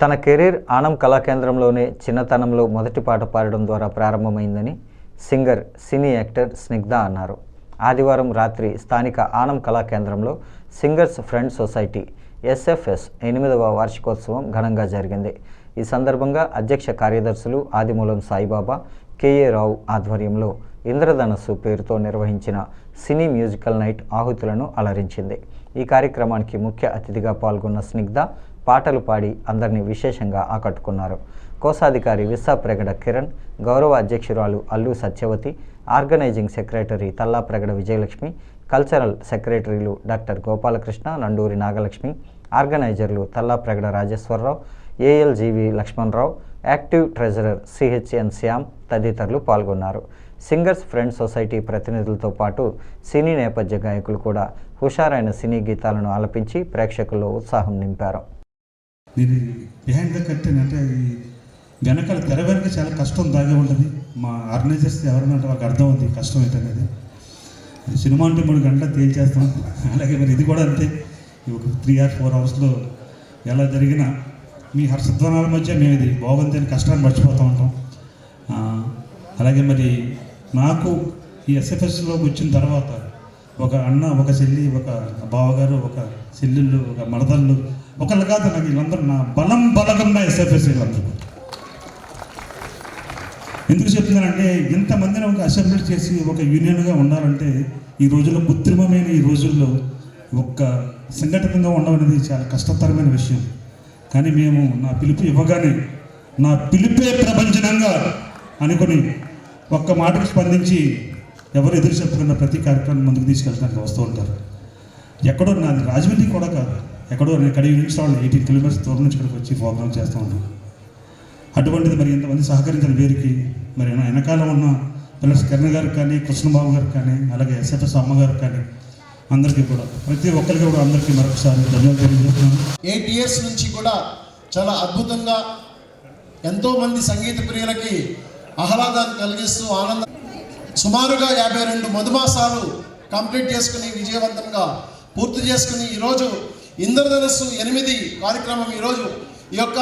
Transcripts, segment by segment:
తన కెరీర్ ఆనం కళాకేంద్రంలోనే చిన్నతనంలో మొదటి పాట పాడడం ద్వారా ప్రారంభమైందని సింగర్ సినీ యాక్టర్ స్నిగ్ధ అన్నారు. ఆదివారం రాత్రి స్థానిక ఆనం కళాకేంద్రంలో సింగర్స్ ఫ్రెండ్ సొసైటీ ఎస్ఎఫ్ఎస్ ఎనిమిదవ వార్షికోత్సవం ఘనంగా జరిగింది. ఈ సందర్భంగా అధ్యక్ష కార్యదర్శులు ఆదిమూలం సాయిబాబా కేఏ రావు ఆధ్వర్యంలో ఇంద్రధనస్సు పేరుతో నిర్వహించిన సినీ మ్యూజికల్ నైట్ ఆహుతులను అలరించింది. ఈ కార్యక్రమానికి ముఖ్య అతిథిగా పాల్గొన్న స్నిగ్ధ పాటలు పాడి అందరినీ విశేషంగా ఆకట్టుకున్నారు. కోశాధికారి విస్సా ప్రగడ కిరణ్ గౌరవ అధ్యక్షురాలు Allu Satyavathi organising secretary Talla Pragada Vijayalakshmi cultural సెక్రటరీలు doctor Gopalakrishna Nanduri Nagalakshmi ఆర్గనైజర్లు Talla Pragada Rajeswara Rao ALGV Lakshmana Rao active treasurer CHN Shyam తదితరులు పాల్గొన్నారు. సింగర్స్ ఫ్రెండ్ సొసైటీ ప్రతినిధులతో పాటు సినీ నేపథ్య గాయకులు కూడా హుషారైన సినీ గీతాలను ఆలపించి ప్రేక్షకుల్లో ఉత్సాహం నింపారు. నేను బిహైండ్ ద కర్టెన్ అంటే ఈ వెనకాల తెర వెనక చాలా కష్టం దాగే ఉంటుంది. మా ఆర్గనైజర్స్ ఎవరైనా అంటే వాళ్ళకి అర్థం అవుతుంది కష్టం ఏంటనేది. సినిమా అంటే మూడు గంటలు తేల్చేస్తాం. అలాగే మరి ఇది కూడా అంతే. ఒక త్రీ ఆర్ ఫోర్ అవర్స్లో ఎలా జరిగినా మీ హర్షధ్వనాల మధ్య మేము ఇది బాగుంది అని కష్టాన్ని మర్చిపోతూ ఉంటాం. అలాగే మరి నాకు ఈ ఎస్ఎఫ్ఎస్లోకి వచ్చిన తర్వాత ఒక అన్న ఒక చెల్లి ఒక బావగారు ఒక చెల్లెళ్ళు ఒక మరదళ్ళు ఒకళ్ళు కాదు నాకు వీళ్ళందరూ నా బలం బలగం నా ఎస్ఎఫ్ఎస్ వీళ్ళందరూ ఎందుకు చెప్తున్నానంటే ఇంతమందిని ఒక అసెంబ్లీ చేసి ఒక యూనియన్గా ఉండాలంటే ఈ రోజుల్లో కృత్రిమమైన ఈ రోజుల్లో ఒక్క సంఘటితంగా ఉండడం అనేది చాలా కష్టతరమైన విషయం. కానీ మేము నా పిలుపు ఇవ్వగానే నా పిలుపే ప్రపంచనంగా అనుకొని ఒక్క మాటకు స్పందించి ఎవరు ఎదురు చెప్పుకున్న ప్రతి కార్యక్రమం ముందుకు తీసుకెళ్ళడానికి వస్తూ ఉంటారు. ఎక్కడో నాది రాజమండ్రి కూడా కాదు. ఎక్కడో నేను కడిగి నుంచి వాళ్ళు ఎయిటీన్ కిలోమీటర్స్ దూరం నుంచి ఇక్కడికి వచ్చి ప్రోగ్రామ్ చేస్తూ ఉంటాను అటువంటిది మరి ఎంతమంది సహకరించిన వీరికి మరి నా వెనకాల ఉన్న పిల్లర్స్ కిరణ్ గారికి కానీ కృష్ణబాబు గారికి కానీ అలాగే ఎస్ఎఫ్ఎస్ అమ్మగారికి కానీ అందరికీ కూడా ప్రతి ఒక్కరికి కూడా అందరికీ మరొకసారి ధన్యవాదాలు తెలియజేస్తున్నాను. ఎయిట్ ఇయర్స్ నుంచి కూడా చాలా అద్భుతంగా ఎంతోమంది సంగీత ప్రియులకి ఆహ్లాదాన్ని కలిగిస్తూ ఆనంద సుమారుగా యాభై రెండు మధుమాసాలు కంప్లీట్ చేసుకుని విజయవంతంగా పూర్తి చేసుకుని ఈరోజు ఇంద్రధనస్సు ఎనిమిది కార్యక్రమం ఈరోజు ఈ యొక్క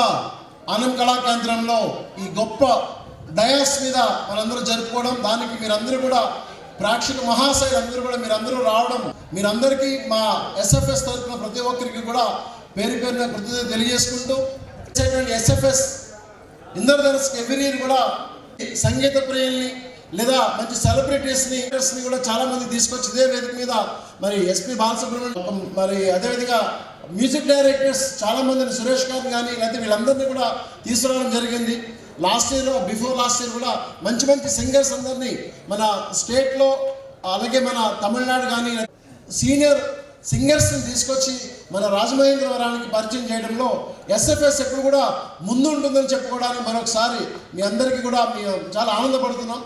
ఆనం కళాకేంద్రంలో ఈ గొప్ప డయాస్ మీద మనందరూ జరుపుకోవడం దానికి మీరందరూ కూడా ప్రేక్షక మహాశైలు అందరూ కూడా మీరందరూ రావడం మీరందరికీ మా ఎస్ఎఫ్ఎస్ తరఫున ప్రతి ఒక్కరికి కూడా పేరు పేరున కృతజ్ఞత తెలియజేసుకుంటూ ఎస్ఎఫ్ఎస్ ఇంద్రధనస్ ఎవ్రీ ఇయర్ కూడా సంగీత ప్రియుల్ని లేదా మంచి సెలబ్రిటీస్ని ని కూడా చాలా మంది తీసుకొచ్చి ఇదే వేదిక మీద మరి ఎస్పి బాలసుబ్రహ్మణ్యం మరి అదేవిధంగా మ్యూజిక్ డైరెక్టర్స్ చాలా మందిని సురేష్ గారు కానీ లేకపోతే వీళ్ళందరినీ కూడా తీసుకురావడం జరిగింది. Last year before last year కూడా మంచి మంచి సింగర్స్ అందరినీ మన స్టేట్లో అలాగే మన తమిళనాడు కానీ సీనియర్ సింగర్స్ని తీసుకొచ్చి మన రాజమహేంద్రవరానికి పరిచయం చేయడంలో ఎస్ఎఫ్ఎస్ ఎప్పుడు కూడా ముందు ఉంటుందని చెప్పుకోవడానికి మరొకసారి మీ అందరికీ కూడా మేము చాలా ఆనందపడుతున్నాం.